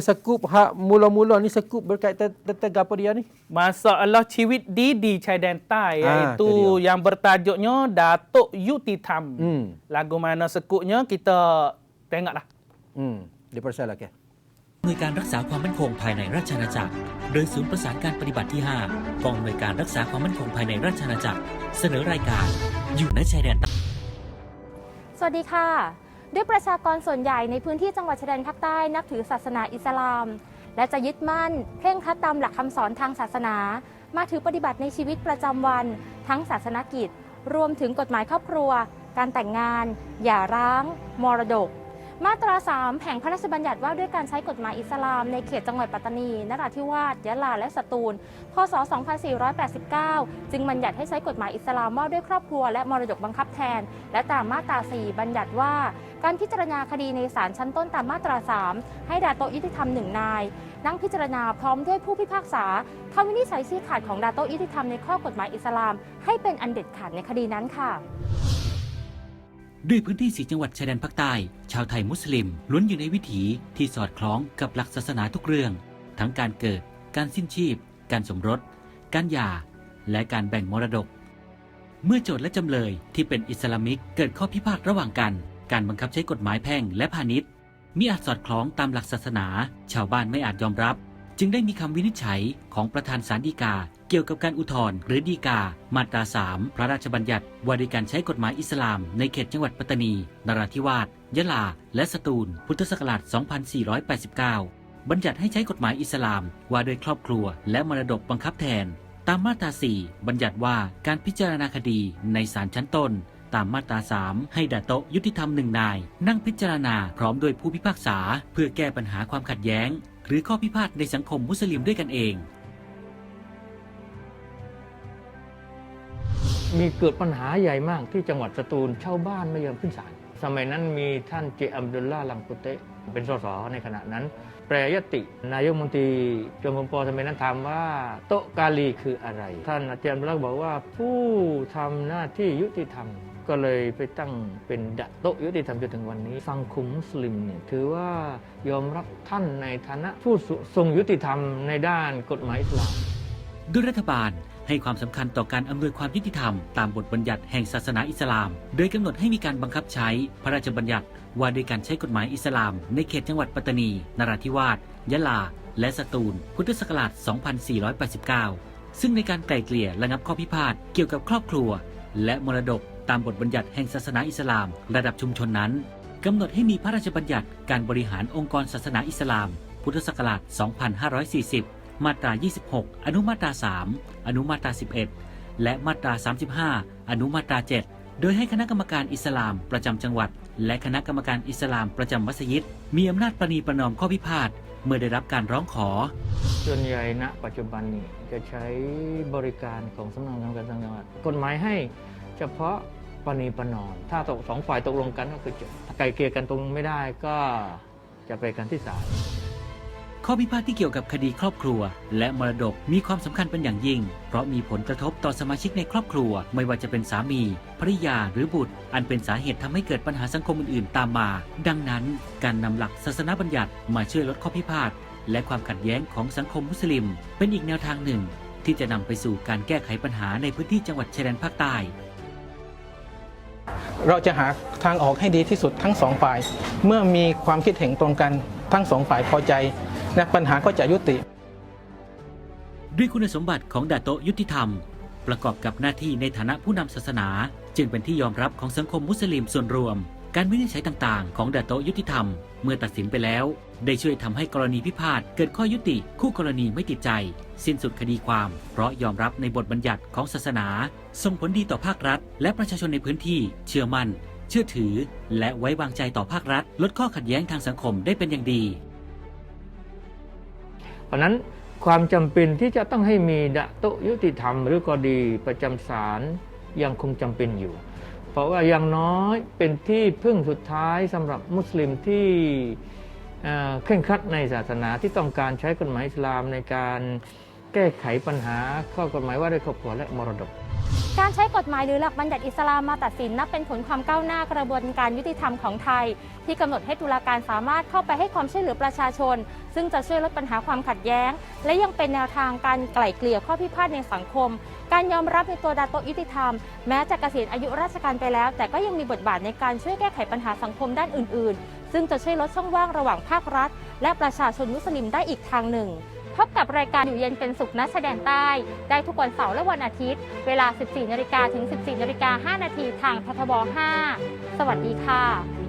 Sekup hak mula-mula ni sekup berkaitan tentang apa dia ni? Masalah Ciwit di di Chaidan Tai Ah, iaitu tu dia. yang bertajuknya Datuk Yuti Tham. Hmm. Lagu mana sekutnya kita tengoklah. Hmm, dipersilakan. หน่วยการรักษาความมั่นคงภายในราชอาณาจักร โดยศูนย์ประสานการปฏิบัติที่ 5 กองอำนวยการรักษาความมั่นคงภายในราชอาณาจักร เสนอรายการอยู่ในชายแดนใต้ สวัสดีค่ะ ด้วยประชากรส่วนใหญ่ในพื้นที่จังหวัดชายแดนภาคใต้นับถือศาสนาอิสลาม และจะยึดมั่นเคร่งครัดตามหลักคำสอนทางศาสนา มาถือปฏิบัติในชีวิตประจำวัน ทั้งศาสนกิจ รวมถึงกฎหมายครอบครัว การแต่งงาน หย่าร้าง มรดก มาตรา 3แห่งพระราชบัญญัติว่าด้วยการใช้กฎหมายอิสลามในเขตจังหวัดปัตตานีนราธิวาสยะลาและสตูล พศ 2489 จึงบัญญัติให้ใช้กฎหมายอิสลามว่าด้วยครอบครัวและมรดกบังคับแทน และตามมาตรา 4 บัญญัติว่า การพิจารณาคดีในศาลชั้นต้นตามมาตรา 3 ให้ดาโตะยุติธรรมหนึ่งนาย นั่งพิจารณาพร้อมด้วยผู้พิพากษาคำวินิจฉัยชี้ขาดของดาโตะยุติธรรมในข้อกฎหมายอิสลาม ให้เป็นอันเด็ดขาดในคดีนั้นค่ะ ด้วยพื้นที่สีจังหวัดชายแดนภาคใต้ ชาวไทยมุสลิมล้วนอยู่ในวิถีที่สอดคล้องกับหลักศาสนาทุกเรื่อง ทั้งการเกิด การสิ้นชีพ การสมรส การหย่า และการแบ่งมรดก เมื่อโจทย์และจำเลยที่เป็นอิสลามิกเกิดข้อพิพาทระหว่างกัน การบังคับใช้กฎหมายแพ่งและพาณิชย์มิอาจสอดคล้องตามหลักศาสนา ชาวบ้านไม่อาจยอมรับ จึงได้มีคำวินิจฉัยของประธานศาลฎีกา เกี่ยวกับการอุทธรณ์หรือฎีกา มาตรา 3 พระราชบัญญัติว่าด้วยการใช้กฎหมายอิสลาม ในเขตจังหวัดปัตตานี นราธิวาสยะลา และสตูล พุทธศักราช 2489 บัญญัติให้ใช้กฎหมายอิสลาม ว่าด้วยครอบครัว และมรดกบังคับแทน ตามมาตรา 4 บัญญัติว่าการพิจารณาคดีในศาลชั้นต้นตามมาตรา 3 ให้ดาโตยุติธรรมหนึ่งนาย นั่งพิจารณาพร้อมโดยผู้พิพากษา เพื่อแก้ปัญหาความขัดแย้ง หรือข้อพิพาทในสังคมมุสลิมด้วยกันเอง มีเกิดปัญหาใหญ่มากที่จังหวัดสตูลชาวบ้านไม่ยอมขึ้นศาลสมัยนั้นมีท่านเจอัมดุลลาห์ลังกุเตะ เป็นสสในขณะนั้น แปรยติ นายกมนตรีจมพปสมัยนั้นถามว่า โตะกาลีคืออะไร ท่านอาจารย์อัมดุลลาห์บอกว่าผู้ทำหน้าที่ยุติธรรม ก็เลยไปตั้งเป็นดะโตะยุติธรรมจนถึงวันนี้ สังคมมุสลิมเนี่ยถือว่ายอมรับท่านในฐานะผู้ทรงยุติธรรมในด้านกฎหมายอิสลามด้วยรัฐบาล ให้ความสำคัญต่อการอำนวยความยุติธรรมตามบทบัญญัติแห่งศาสนาอิสลาม โดยกำหนดให้มีการบังคับใช้พระราชบัญญัติว่าด้วยการใช้กฎหมายอิสลาม ในเขตจังหวัดปัตตานี นราธิวาส ยะลา และสตูล พุทธศักราช 2489 ซึ่งในการไกล่เกลี่ยระงับข้อพิพาทเกี่ยวกับครอบครัว และมรดกตามบทบัญญัติแห่งศาสนาอิสลาม ระดับชุมชนนั้นกำหนดให้มีพระราชบัญญัติการบริหารองค์กรศาสนาอิสลาม พุทธศักราช 2540 มาตรา 26 อนุมาตรา 3 อนุมาตรา 11 และมาตรา 35 อนุมาตรา 7 โดยให้คณะกรรมการอิสลามประจำจังหวัด และคณะกรรมการอิสลามประจำมัสยิด มีอำนาจประนีประนอมข้อพิพาทเมื่อได้รับการร้องขอ ส่วนใหญ่ณปัจจุบันนี้จะใช้บริการของสำนักงานการจังหวัดกฎหมายให้เฉพาะปณีประนอมถ้าตกสองฝ่ายตกลงกันก็คือจบไกลเกลี่ยกันตรงไม่ได้ก็จะไปกันที่ศาล ข้อพิพาทที่เกี่ยวกับคดีครอบครัว และมรดกมีความสำคัญเป็นอย่างยิ่ง เพราะมีผลกระทบต่อสมาชิกในครอบครัว ไม่ว่าจะเป็นสามีภริยาหรือบุตร อันเป็นสาเหตุทำให้เกิดปัญหาสังคมอื่นๆ ตามมา ดังนั้นการนำหลักศาสนาบัญญัติมาช่วยลดข้อพิพาทและความขัดแย้งของสังคมมุสลิม เป็นอีกแนวทางหนึ่ง ที่จะนำไปสู่การแก้ไขปัญหาในพื้นที่จังหวัดชายแดนภาคใต้เราจะหาทางออกให้ดีที่สุดทั้งสองฝ่าย เมื่อมีความคิดเห็นตรงกันทั้งสองฝ่ายพอใจ นะปัญหาก็จะยุติ ด้วยคุณสมบัติของดาโตยุติธรรม ประกอบกับหน้าที่ในฐานะผู้นำศาสนา จึงเป็นที่ยอมรับของสังคมมุสลิมส่วนรวม การวินิจฉัยต่างๆ ของดาโตยุติธรรม เมื่อตัดสินไปแล้ว ได้ช่วยทำให้กรณีพิพาทเกิดข้อยุติคู่กรณีไม่ติดใจ สิ้นสุดคดีความ เพราะยอมรับในบทบัญญัติของศาสนา ส่งผลดีต่อภาครัฐ และประชาชนในพื้นที่เชื่อมั่น เชื่อถือ และไว้วางใจต่อภาครัฐ ลดข้อขัดแย้งทางสังคมได้เป็นอย่างดี ราะนั้นความจำเป็นที่จะต้องให้มีดะโตยุติธรรม หรือกอดีประจำศาลยังคงจำเป็นอยู่ เพราะว่าอย่างน้อยเป็นที่พึ่งสุดท้ายสำหรับมุสลิมที่เอ่อเคร่งครัดในศาสนาที่ต้องการใช้กฎหมายอิสลามในการแก้ไขปัญหาข้อกฎหมายว่าด้วยครอบครัวและมรดก การใช้กฎหมายหรือหลักบัญญัติอิสลามมาตัดสินนับเป็นผลความก้าวหน้ากระบวนการยุติธรรมของไทย ที่กำหนดให้ตุลาการสามารถเข้าไปให้ความช่วยเหลือประชาชน ซึ่งจะช่วยลดปัญหาความขัดแย้ง และยังเป็นแนวทางการไกล่เกลี่ยข้อพิพาทในสังคม การยอมรับในตัวดาโตยุติธรรม แม้จะเกษียณอายุราชการไปแล้ว แต่ก็ยังมีบทบาทในการช่วยแก้ไขปัญหาสังคมด้านอื่น ๆ ซึ่งจะช่วยลดช่องว่างระหว่างภาครัฐ และประชาชนมุสลิมได้อีกทางหนึ่ง พบกับรายการอยู่เย็นเป็นสุขณชแดนใต้ ได้ทุกวันเสาร์และวันอาทิตย์ เวลา 14นาฬิกาถึง 14นาฬิกา5นาทีทางททบ 5 สวัสดีค่ะ